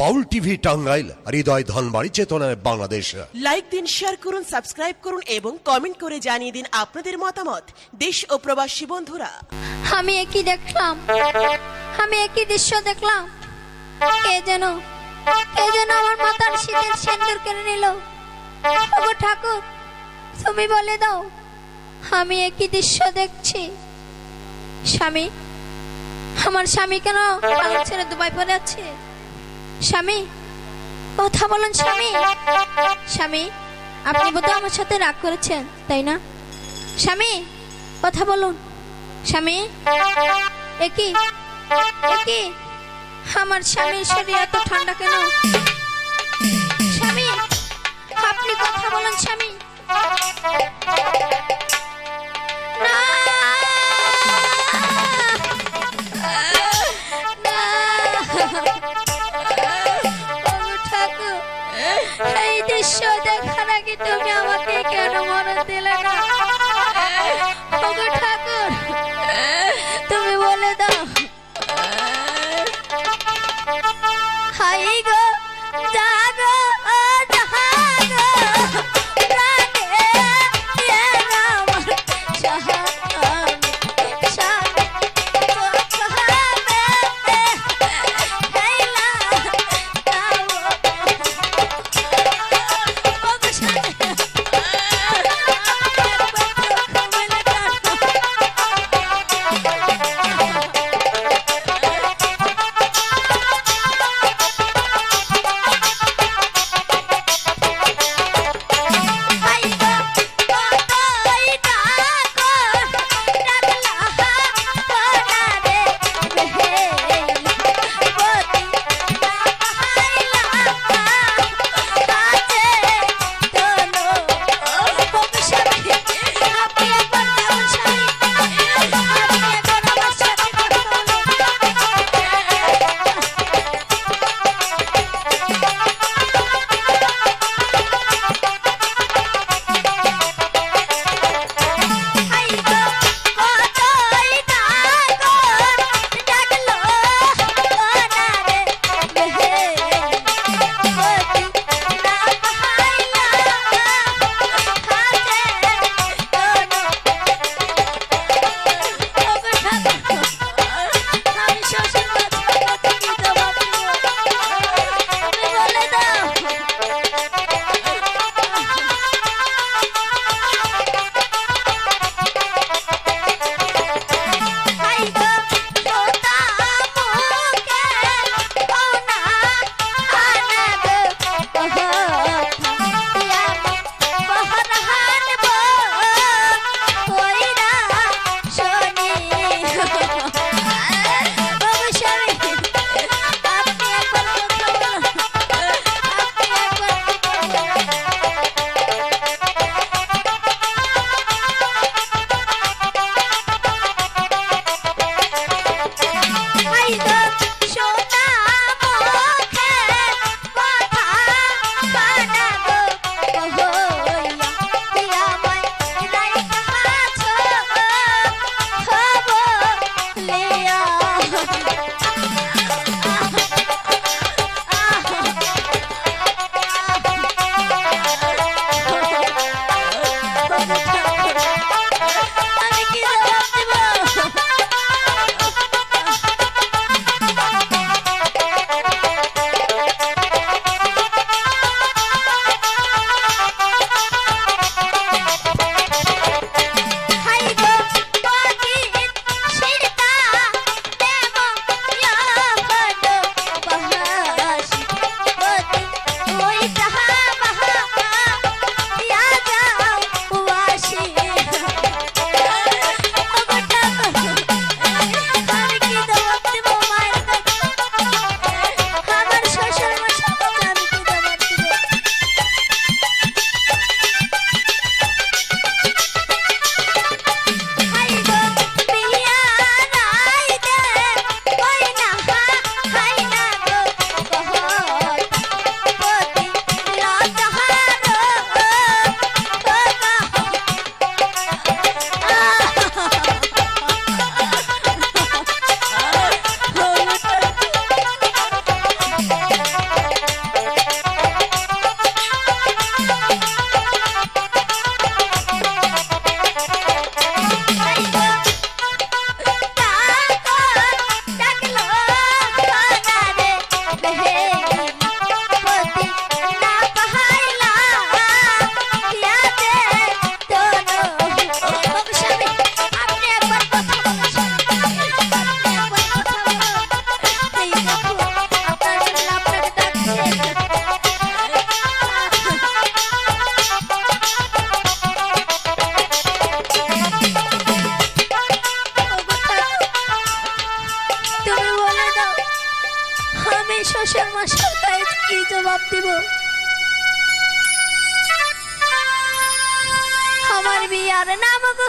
বাউল TV Tangail হৃদয় ধনবাড়ি চেতনায় Bangladesh. Like দিন শেয়ার করুন সাবস্ক্রাইব করুন এবং কমেন্ট করে জানিয়ে দিন আপনাদের মতামত। দেশ ও প্রবাসী বন্ধুরা। আমি একই দেখলাম আমি একই দৃশ্য দেখলাম। কে যেন কে যেন আমার মাথার শীতের সেন্দুর কেড়ে নিল। ওগো ঠাকুর তুমি বলে দাও আমি একই দৃশ্য দেখছি। স্বামী আমার স্বামী কেন ছেড়ে দুবাই পড়ে আছে? স্বামী, কথা বলুন স্বামী। স্বামী, আপনি বোধহয় আমার সাথে রাগ করেছেন, তাই না? স্বামী, কথা বলুন। স্বামী একই একই আমার স্বামীর শরীর এত ঠান্ডা কেন? স্বামী, আপনি কথা বলুন স্বামী। না! তুমি আমাকে কেন মরণ দিলে না ঠাকুর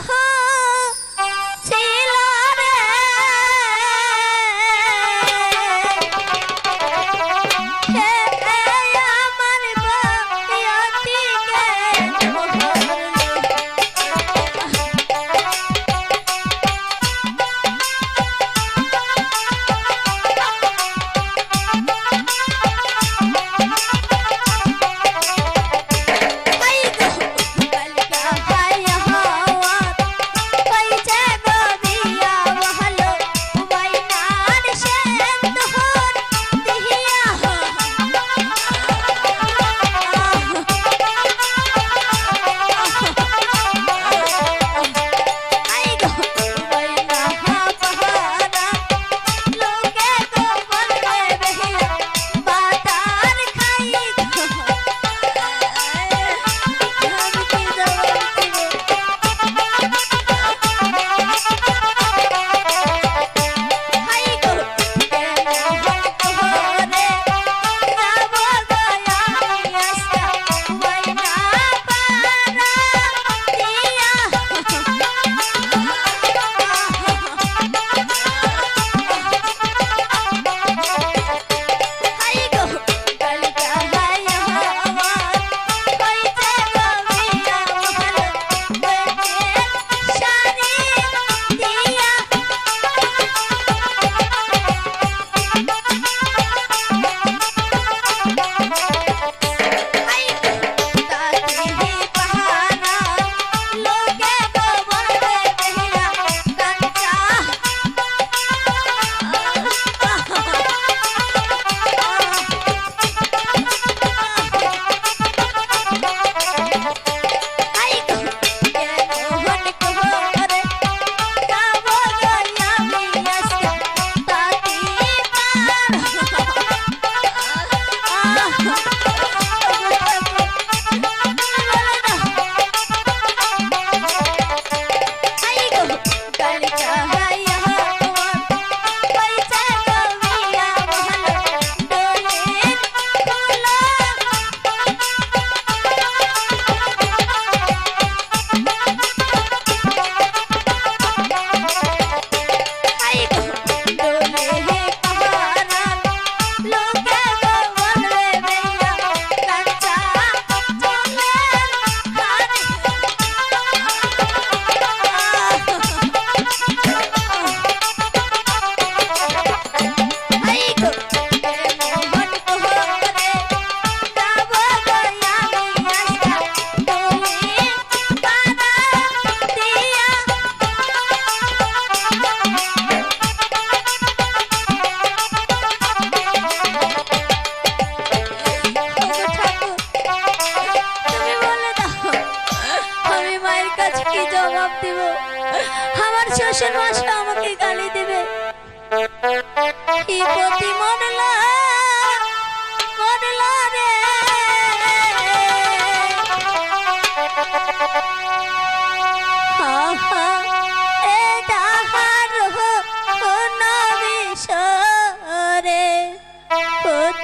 নাম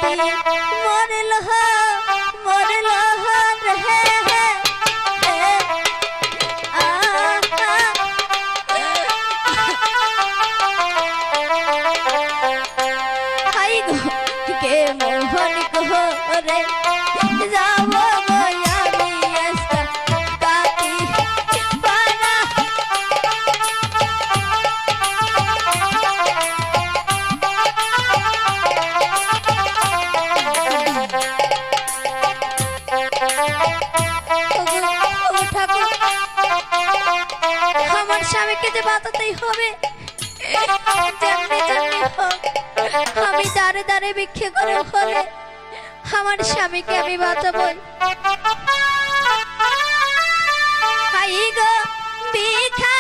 Música হলে আমার স্বামীকে আমি বাঁচাবো। আই গো ভিক্ষা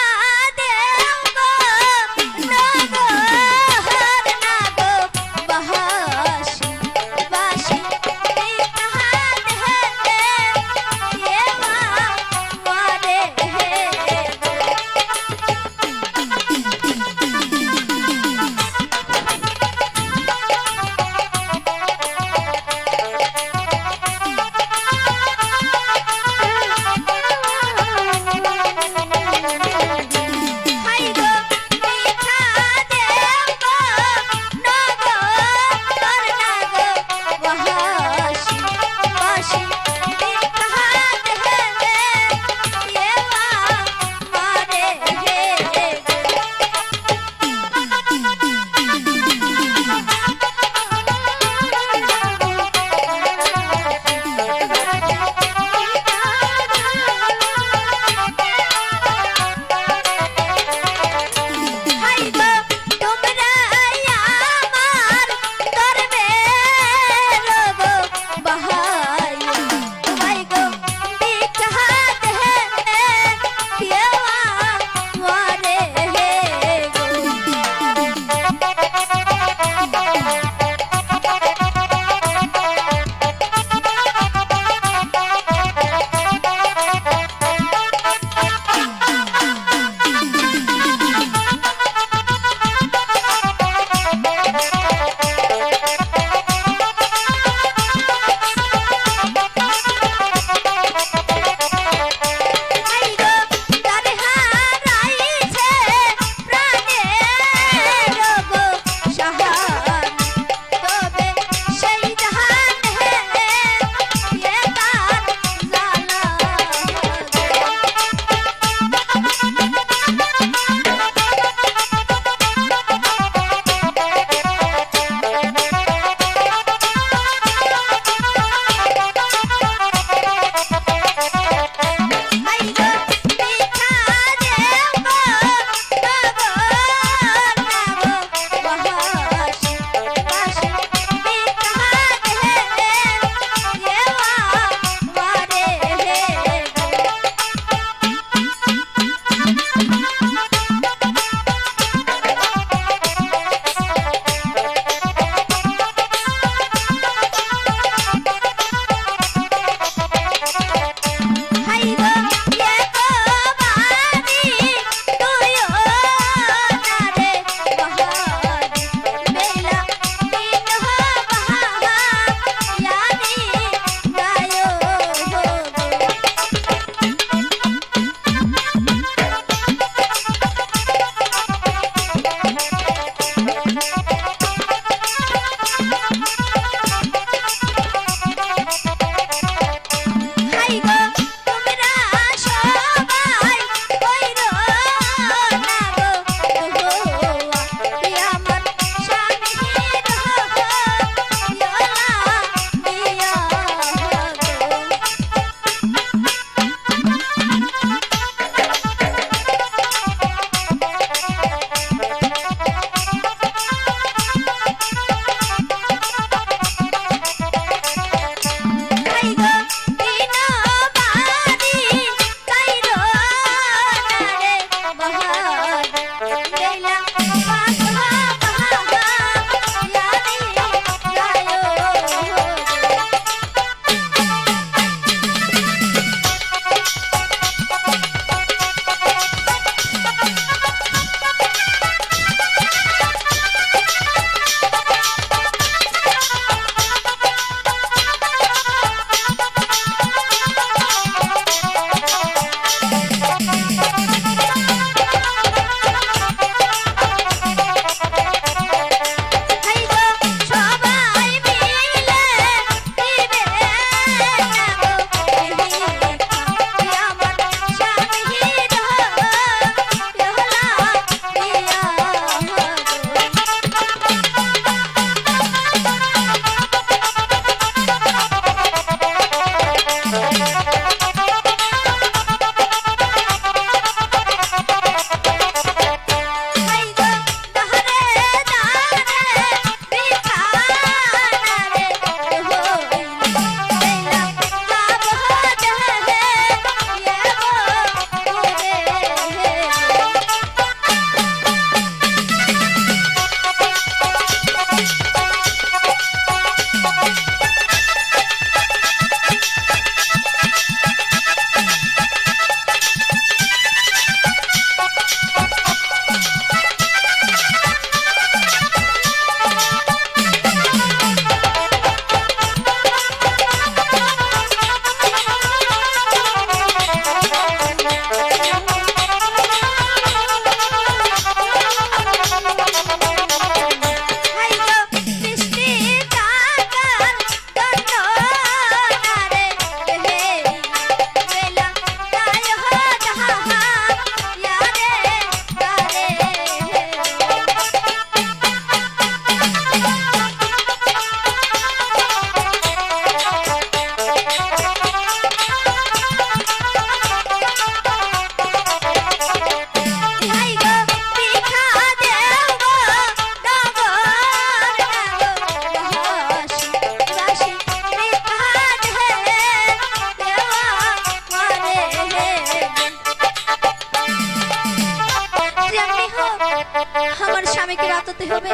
স্বামীকে বাঁচাতে হবে।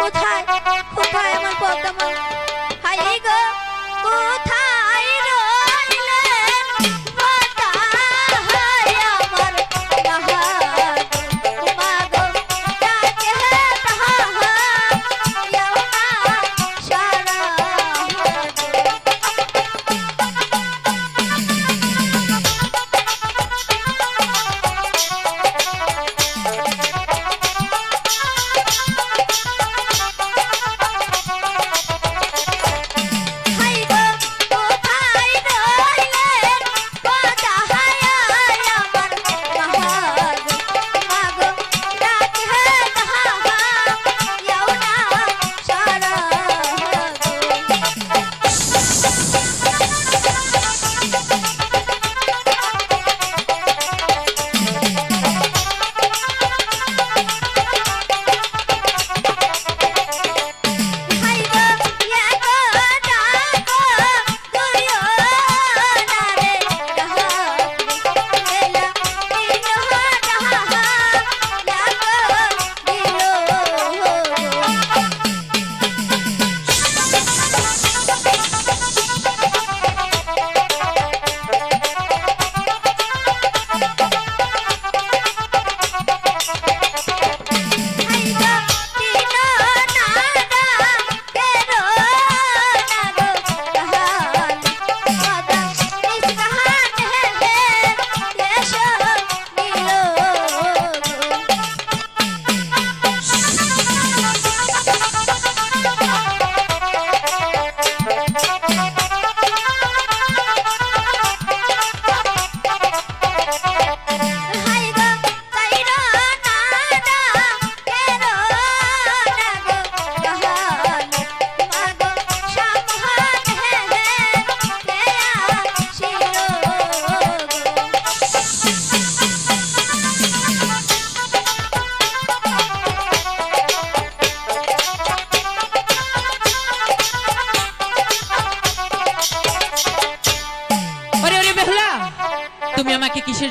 কোথায়? কোথায় আমার পদ্মা হাই গো কোথায়?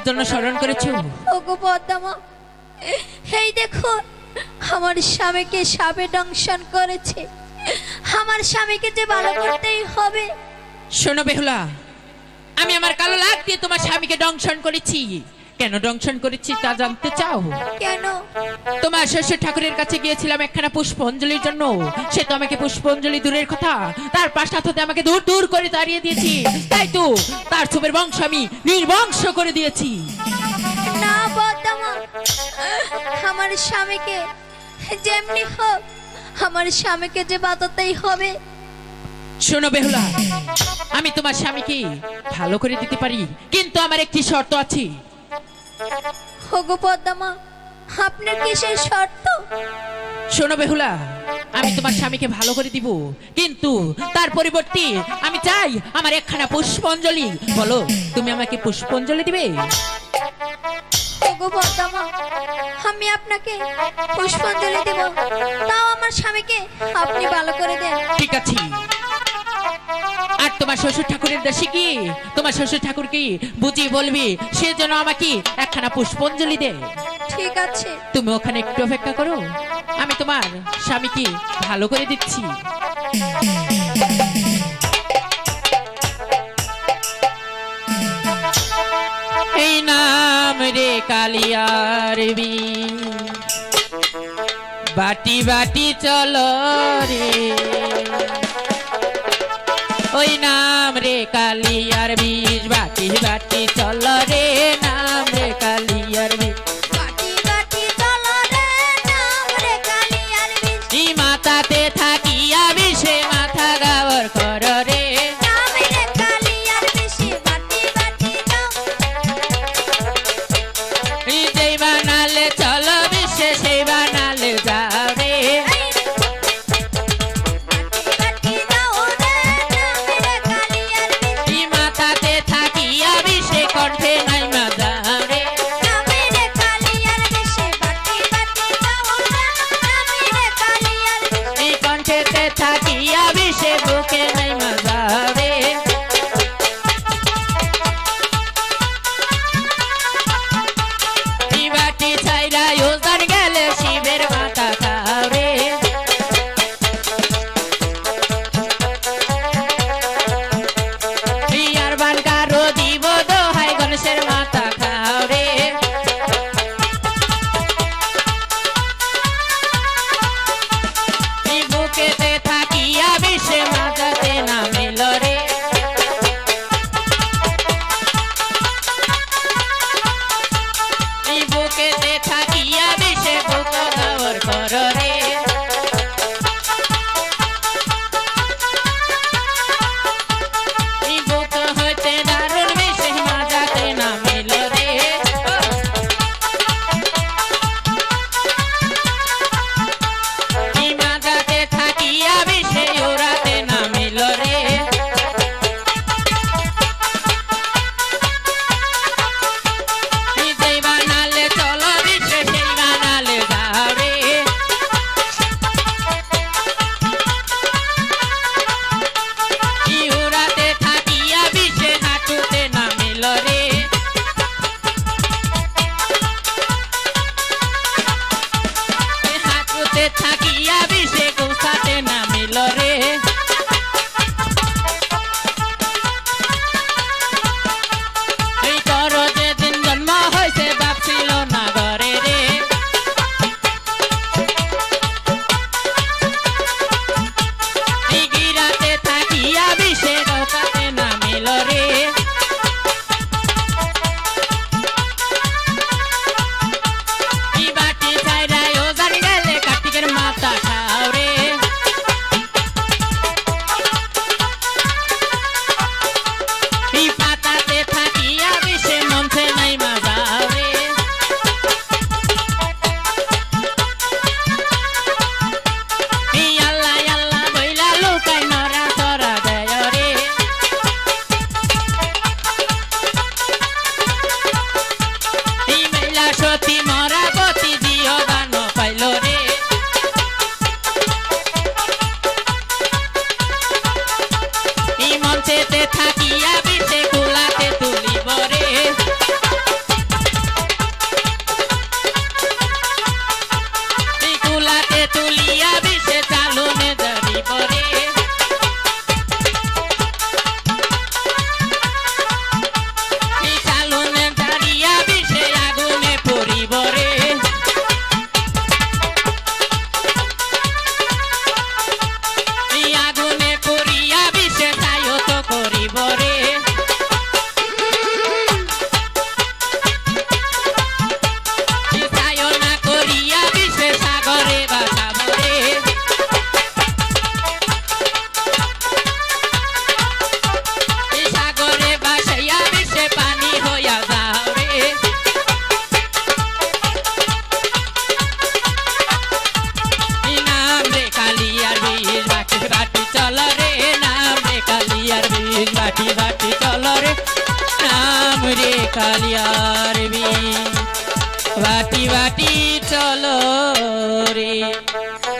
জন্য স্মরণ করেছ? ওগো পদ্মামা এই দেখো আমার স্বামীকে সাপে দংশন করেছে। আমার স্বামীকে যে ভালো করতেই হবে। শোনো বেহুলা আমি আমার কালো লাগ দিয়ে তোমার স্বামীকে দংশন করেছি। কেন দংশন করেছি তা জানতে চাও? কেন? তোমার শ্বশুর ঠাকুরের কাছে গিয়েছিলাম একখানা পুষ্পাঞ্জলির জন্য। সে তো আমাকে পুষ্পাঞ্জলি দূরের কথা। তার পাশাত হতে আমাকে দূর দূর করে তাড়িয়ে দিয়েছি। তাই তো তার ছবির বংশ আমি নির্বংশ করে দিয়েছি। না পদ্মা আমার স্বামীকে যেমনি হোক আমার স্বামীকে যে বাঁচাতেই হবে। শোনো বেহুলা আমি তোমার স্বামীকে ভালো করে দিতে পারি কিন্তু আমার একটি শর্ত আছে। ওগো পদ্মা আপনার কিসের শর্ত? শোনো বেহুলা আমি তোমার স্বামীকে ভালো করে দিব। কিন্তু তার পরিবর্তে আমি চাই আমার একখানা পুষ্পাঞ্জলি। বলো তুমি আমাকে পুষ্পাঞ্জলি দিবে? ওগো আমি আপনাকে পুষ্পাঞ্জলি দেব। তাও আমার স্বামীকে আপনি ভালো করে দেন। ঠিক আছে। আর তোমার শ্বশুর ঠাকুরের দেশে কি? তোমার শ্বশুর ঠাকুরকে বুঝিয়ে বলবি? সে যেন আমাকে একখানা পুষ্পঞ্জলি দেয়। ঠিক আছে। তুমি ওখানে একটু অপেক্ষা করো। আমি তোমার স্বামীকে ভালো করে দিচ্ছি। এই নাম রে কালিয়ার বি বাটি বাটি চল রে। ওই নাম রে কালিয়ার বীজ বাটি বাটি চলো